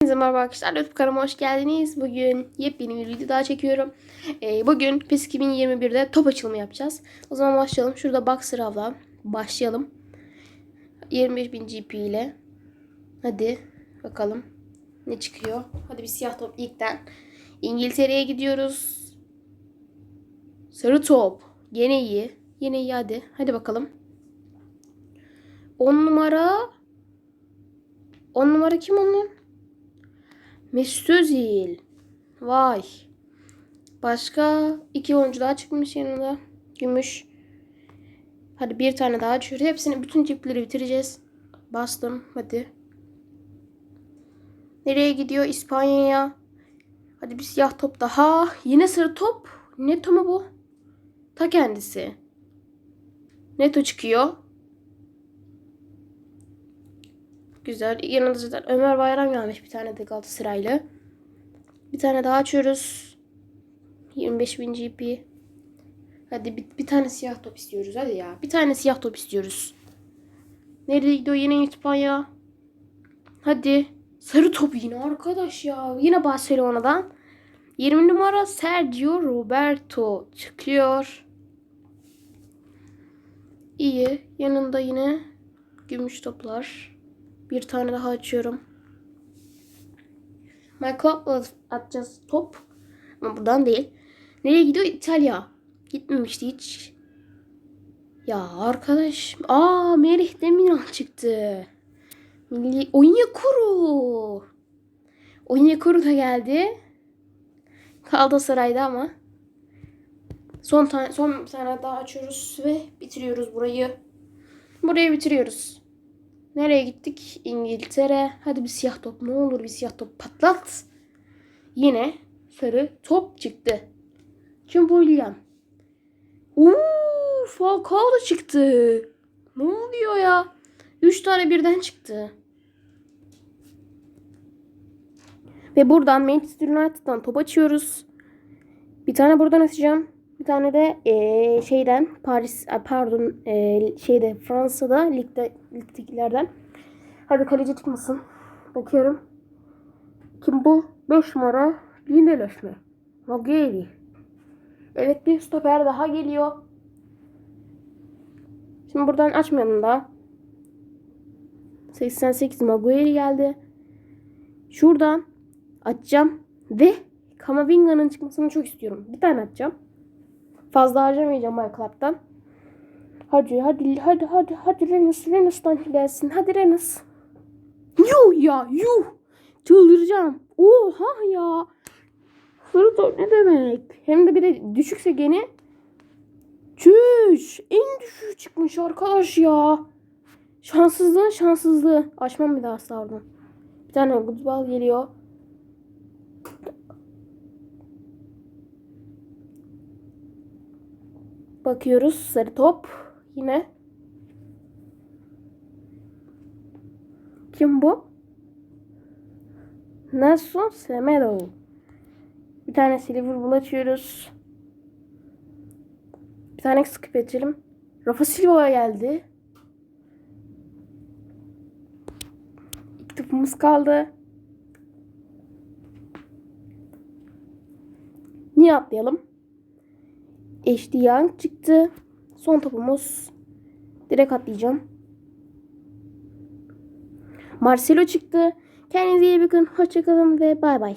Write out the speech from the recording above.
Hepinize merhaba arkadaşlar. YouTube kanalıma hoş geldiniz. Bugün yepyeni bir video daha çekiyorum. Ee, bugün PES 2021'de top açılımı yapacağız. O zaman başlayalım. Şurada box sırayla başlayalım. 25.000 GP ile. Hadi bakalım ne çıkıyor. Hadi bir siyah top ilkten. İngiltere'ye gidiyoruz. Sarı top. Yine iyi. Yine iyi hadi. Hadi bakalım. 10 numara. 10 numara kim onun? Mesut. Vay. Başka iki oyuncu daha çıkmış yanında. Gümüş. Hadi bir tane daha açıyoruz. Hepsini bütün cipleri bitireceğiz. Bastım. Hadi. Nereye gidiyor? İspanya'ya. Hadi bir siyah top daha. Yine sarı top. Neto mu bu? Ta kendisi. Neto çıkıyor. Güzel. Yanında zaten Ömer Bayram gelmiş bir tane de Galatasaraylı. Bir tane daha açıyoruz. 25.000 GP. Hadi bir, bir tane siyah top istiyoruz hadi ya. Bir tane siyah top istiyoruz. Nereye gidiyor yine İspanya? Hadi. Sarı top yine arkadaş ya. Yine Barcelona'dan. 20 numara Sergio Roberto çıkıyor. İyi. Yanında yine gümüş toplar. Bir tane daha açıyorum. My Club'la atacağız top. Ama buradan değil. Nereye gidiyor? İtalya. Gitmemişti hiç. Ya arkadaş. Aa Merih Demiral çıktı. Milli Onyekuru. Onyekuru da geldi. Galatasaray'da ama. Son tane son tane daha açıyoruz ve bitiriyoruz burayı. Burayı bitiriyoruz. Nereye gittik? İngiltere. Hadi bir siyah top. Ne olur bir siyah top patlat. Yine sarı top çıktı. Kim bu William? Uuu Falcao da çıktı. Ne oluyor ya? Üç tane birden çıktı. Ve buradan Manchester United'dan top açıyoruz. Bir tane buradan açacağım. Bir tane de eee, şeyden Paris pardon eee, şeyde Fransa'da ligde ligdekilerden. Hadi kaleci çıkmasın. Bakıyorum. Kim bu? 5 numara Lindelöf mü? Maguire. Evet bir stoper daha geliyor. Şimdi buradan açmayalım daha. 88 Maguire geldi. Şuradan açacağım ve Kamavinga'nın çıkmasını çok istiyorum. Bir tane açacağım. Fazla harcamayacağım My Club'dan. Hadi hadi hadi hadi hadi Renus Renus'tan gelsin. Hadi Renus. Yuh ya yuh. Çıldıracağım. Oha ya. Top ne demek? Hem de bir de düşükse gene. Çüş. En düşüğü çıkmış arkadaş ya. Şanssızlığın şanssızlığı. Açmam bir daha oradan. Bir tane goodball geliyor. Bakıyoruz. Sarı top. Yine. Kim bu? Nelson Semedo. Bir tane silver bull açıyoruz. Bir tane skip açalım. Rafa Silva geldi. İlk topumuz kaldı. Niye atlayalım? HD Young çıktı. Son topumuz. Direkt atlayacağım. Marcelo çıktı. Kendinize iyi bakın. Hoşçakalın ve bay bay.